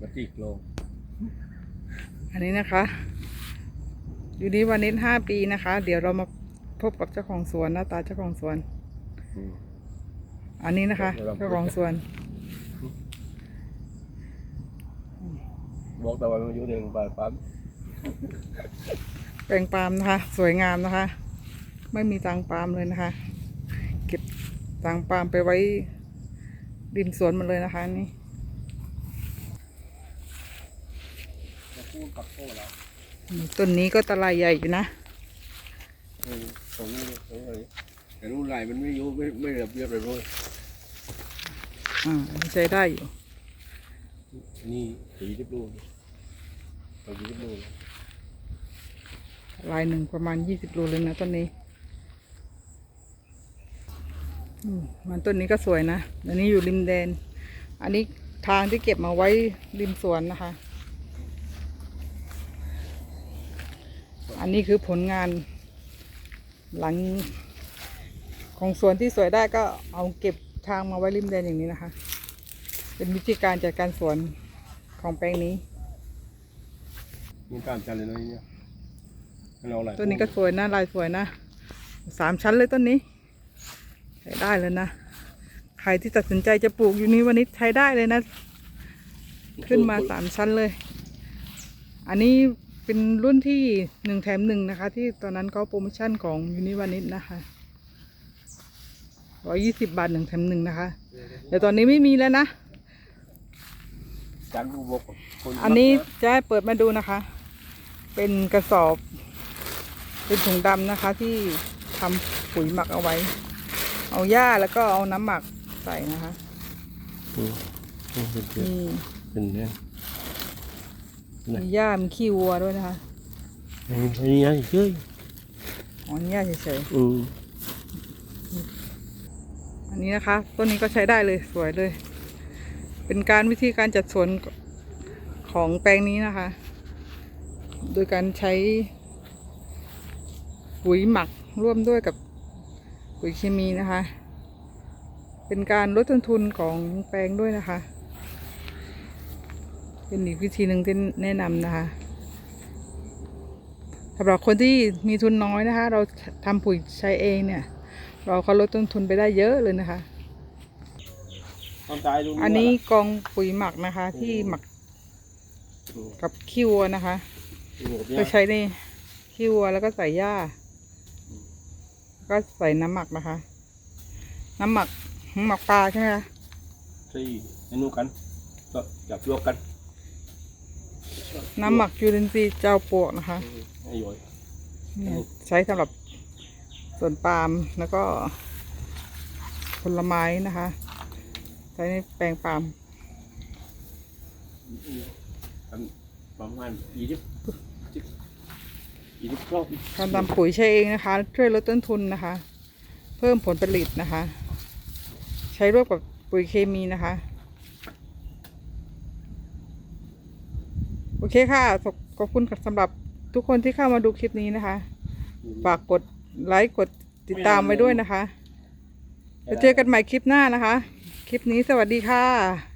มาตีโลง อันนี้นะคะ อยู่ดีวันนี้ห้าปีนะคะ เดี๋ยวเรามาพบกับเจ้าของสวนหน้าตาเจ้าของสวนอืมอันนี้นะคะ เจ้าของสวน บอกแต่ว่ามันอยู่ในโรงพยาบาลปั๊มแปลงปาล์มนะคะ สวยงามนะคะ ไม่มีตังปาล์มเลยนะคะ เก็บตังปาล์มไปไว้ริมสวนหมันเลยนะคะนี่ มาพูดกับโค้แล้วต้นนี้ก็ตะไลใหญ่อยู่นะเออตรงนี้ตรงนี้แต่รุ่นไหลมันไม่อยู่ไม่ไม่ระเบียบเลยเลยอ่าใช้ได้อยู่ นี่สีที่ดูตัวสีที่ดูลายหนึ่งประมาณยี่สิบโลเลยนะต้นนี้อืมมันต้นนี้ก็สวยนะ อันนี้อยู่ริมแดน อันนี้ทางที่เก็บมาไว้ริมสวนนะคะ อันนี้คือผลงานหลังของสวนที่สวยได้ก็เอาเก็บทางมาไว้ริมแดนอย่างนี้นะคะ เป็นวิธีการจัดการสวนของแปลงนี้นี่ตามจันเลยนะเนี่ยให้เราไหลต้นนี้ก็สวยนะลายสวยนะสามชั้นเลยต้นนี้ ใช้ได้เลยนะ ใครที่ตัดสินใจจะปลูกอยู่นี้วันนี้ใช้ได้เลยนะ ขึ้นมาสามชั้นเลย อันนี้ เป็นรุ่นที่หนึ่งแถมหนึ่งนะคะ ที่ตอนนั้นเขาโปรโมชั่นของยูนิวานิชนะคะร้อยี่สิบบาทหนึ่งแถมหนึ่งนะคะแต่ตอนนี้ไม่มีแล้วนะจันดูบกคนอันนี้จะให้เปิดมาดูนะคะ เป็นกระสอบ เป็นถุงดำนะคะ ที่ทำปุ๋ยหมักเอาไว้ เอาหญ้าแล้วก็เอาน้ำหมักใส่นะคะอืมอืมเป็นเพื่อนนี่เป็นเนี่ย มีหญ้ามีขี้วัวด้วยนะคะอันนี้ยังเชื่ออ๋อนี่หญ้าเฉยอืมๆอันนี้นะคะต้นนี้ก็ใช้ได้เลยสวยเลย เป็นการวิธีการจัดสวนของแปลงนี้นะคะ โดยการใช้ปุ๋ยหมักร่วมด้วยกับปุ๋ยเคมีนะคะ เป็นการลดต้นทุนของแปลงด้วยนะคะ เป็นอีกวิธีหนึ่งที่แนะนำนะคะสำหรับคนที่มีทุนน้อยนะคะ เราทำปุ๋ยใช้เองเนี่ย เราก็ลดต้นทุนไปได้เยอะเลยนะคะตอนตายดูอันนี้กองปุ๋ยหมักนะคะ ที่หมักกับขี้วัวนะคะเราใช้ในขี้วัวแล้วก็ใส่หญ้า ก็ใส่น้ำหมักนะคะ น้ำหมักหมักปลาใช่ไหมคะสี่เมนูกันก็จับรวกกัน น้ำหมักยูรินทรีย์เจ้าปวกนะคะให้ย่อยเนี่ยใช้สำหรับสวนปาล์มแล้วก็ ผลไม้นะคะ ใช้ในแปลงปาล์มประมาณยี่สิบยี่สิบรอบการทำปุ๋ยใช้เองนะคะ ช่วยลดต้นทุนนะคะ เพิ่มผลผลิตนะคะ ใช้ร่วมกับปุ๋ยเคมีนะคะ โอ เคค่ะขอบขอบคุณสำหรับทุกคนที่เข้ามาดูคลิปนี้นะคะ ฝากกดไลค์กดติดตามไว้ด้วยนะคะจะเจอกันใหม่คลิปหน้านะคะ คลิปนี้สวัสดีค่ะ